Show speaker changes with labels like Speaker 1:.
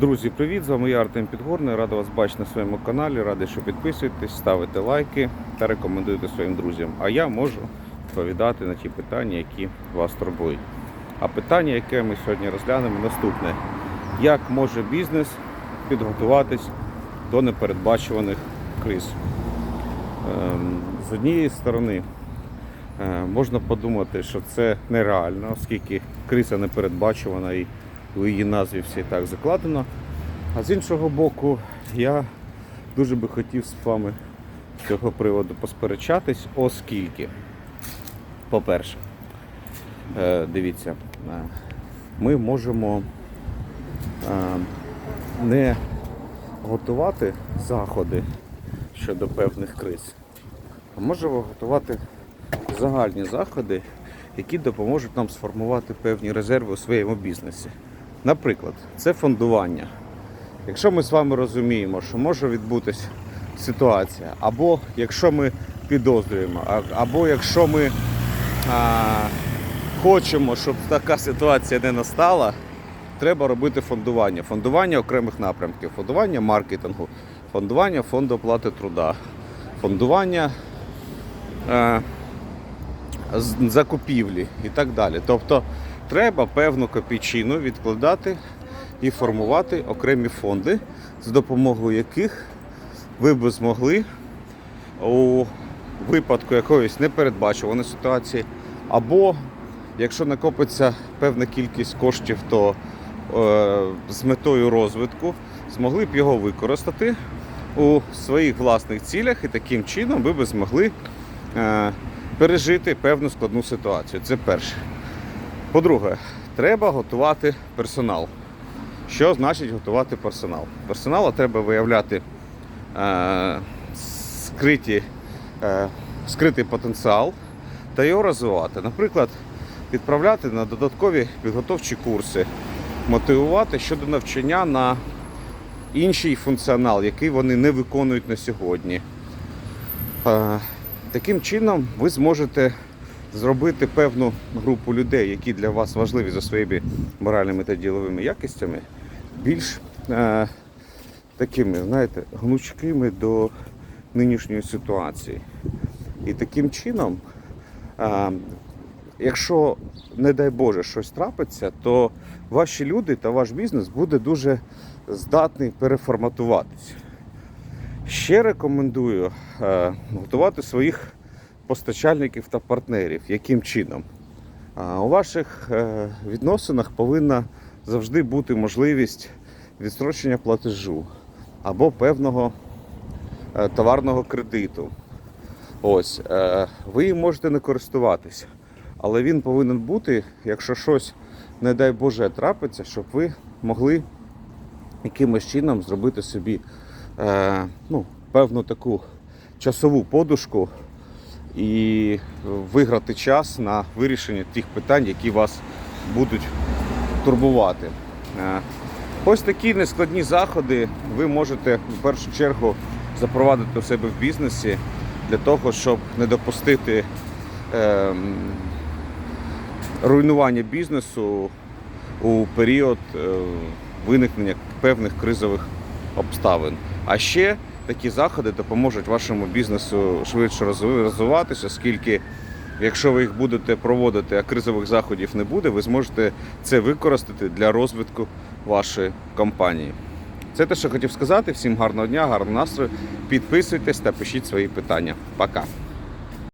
Speaker 1: Друзі, привіт! З вами я Артем Підгорний. Радий вас бачити на своєму каналі. Радий, що підписуєтесь, ставите лайки та рекомендуєте своїм друзям. А я можу відповідати на ті питання, які вас турбують. А питання, яке ми сьогодні розглянемо, наступне: як може бізнес підготуватись до непередбачуваних криз? Ем, З однієї сторони, е, можна подумати, що це нереально, оскільки криза непередбачувана і у її назві все і так закладено. А з іншого боку, я дуже би хотів з вами з цього приводу посперечатись, оскільки, по-перше, е, дивіться, е, ми можемо е, не готувати заходи щодо певних криз, а можемо готувати загальні заходи, які допоможуть нам сформувати певні резерви у своєму бізнесі. Наприклад, це фондування. Якщо ми з вами розуміємо, що може відбутися ситуація, або якщо ми підозрюємо, або якщо ми а, хочемо, щоб така ситуація не настала, треба робити фондування. Фондування окремих напрямків, фондування маркетингу, фондування фонду оплати труда, фондування е, з- закупівлі і так далі. Тобто треба певну копійчину відкладати і формувати окремі фонди, з допомогою яких ви б змогли у випадку якоїсь непередбачуваної ситуації, або якщо накопиться певна кількість коштів, то е, з метою розвитку змогли б його використати у своїх власних цілях, і таким чином ви б змогли е, пережити певну складну ситуацію. Це перше. По-друге, треба готувати персонал. Що значить готувати персонал? Персоналу треба виявляти е, скриті, е, скритий потенціал та його розвивати. Наприклад, відправляти на додаткові підготовчі курси, мотивувати щодо навчання на інший функціонал, який вони не виконують на сьогодні. Е, Таким чином ви зможете зробити певну групу людей, які для вас важливі за своїми моральними та діловими якостями, більш е, такими, знаєте, гнучкими до нинішньої ситуації. І таким чином, е, якщо, не дай Боже, щось трапиться, то ваші люди та ваш бізнес буде дуже здатний переформатуватися. Ще рекомендую е, готувати своїх постачальників та партнерів. Яким чином? У ваших е, відносинах повинна завжди бути можливість відстрочення платежу або певного е, товарного кредиту. Ось, е, ви можете не користуватися, але він повинен бути, якщо щось, не дай Боже, трапиться, щоб ви могли якимось чином зробити собі ну, певну таку часову подушку і виграти час на вирішення тих питань, які вас будуть турбувати. Е, Ось такі нескладні заходи ви можете в першу чергу запровадити у себе в бізнесі для того, щоб не допустити ем, руйнування бізнесу у період е, виникнення певних кризових обставин. А ще такі заходи допоможуть вашому бізнесу швидше розвиватися, оскільки якщо ви їх будете проводити, а кризових заходів не буде, ви зможете це використати для розвитку вашої компанії. Це те, що хотів сказати. Всім гарного дня, гарного настрою. Підписуйтесь та пишіть свої питання. Пока.